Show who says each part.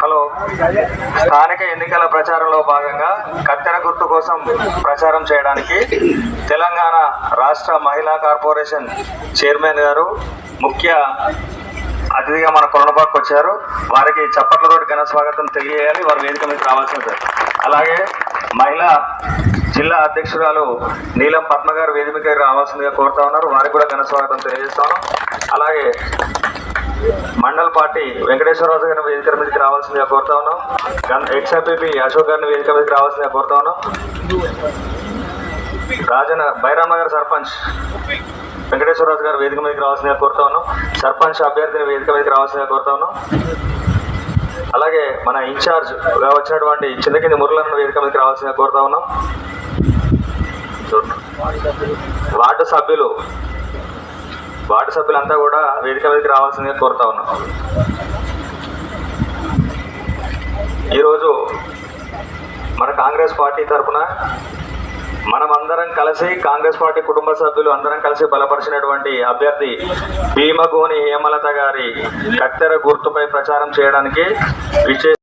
Speaker 1: Hello. స్థానిక ఎన్నికల ప్రచారంలో భాగంగా కత్తెర గుర్తు కోసం ప్రచారం చేయడానికి తెలంగాణ రాష్ట్ర మహిళా కార్పొరేషన్ చైర్మన్ గారు ముఖ్య అతిథిగా మన కొరణపాకు వచ్చారు. వారికి చప్పట్లతోటి ఘన స్వాగతం తెలియజేయాలి. వారి వేదిక మీద రావాల్సింది అలాగే మహిళా జిల్లా అధ్యక్షురాలు నీలం పద్మ గారు వేదిక రావాల్సిందిగా కోరుతా ఉన్నారు. వారికి కూడా ఘన స్వాగతం తెలియజేస్తాను అలాగే మండల్ పార్టీ వెంకటేశ్వరరావు గారిని వేదిక మీదకి రావాల్సిందిగా కోరుతా ఉన్నాం. గన్- అశోక్ గారిని వేదిక మీదకి రావాల్సిందిగా కోరుతా ఉన్నాం. రాజన బైరామ్ నగర్ సర్పంచ్ వెంకటేశ్వరరాజు గారు వేదిక మీదకి రావాల్సిందిగా కోరుతా ఉన్నాం. సర్పంచ్ అభ్యర్థిని వేదిక మీదకి రావాల్సిందిగా కోరుతా ఉన్నాం. అలాగే మన ఇన్ఛార్జ్గా వచ్చినటువంటి చింతకింది మురళన్న వేదిక మీదకి రావాల్సిందిగా కోరుతా ఉన్నాం. వార్డు సభ్యులు వార్డు సభ్యులంతా కూడా వేదిక మీదకి రావాల్సిందిగా కోరుతా ఉన్నాం. ఈరోజు మన కాంగ్రెస్ పార్టీ తరఫున మనం అందరం కలిసి కాంగ్రెస్ పార్టీ కుటుంబ సభ్యులు అందరం కలిసి బలపరిచినటువంటి అభ్యర్థి భీమగోని హేమలత గారి కత్తెర గుర్తుపై ప్రచారం చేయడానికి విశేష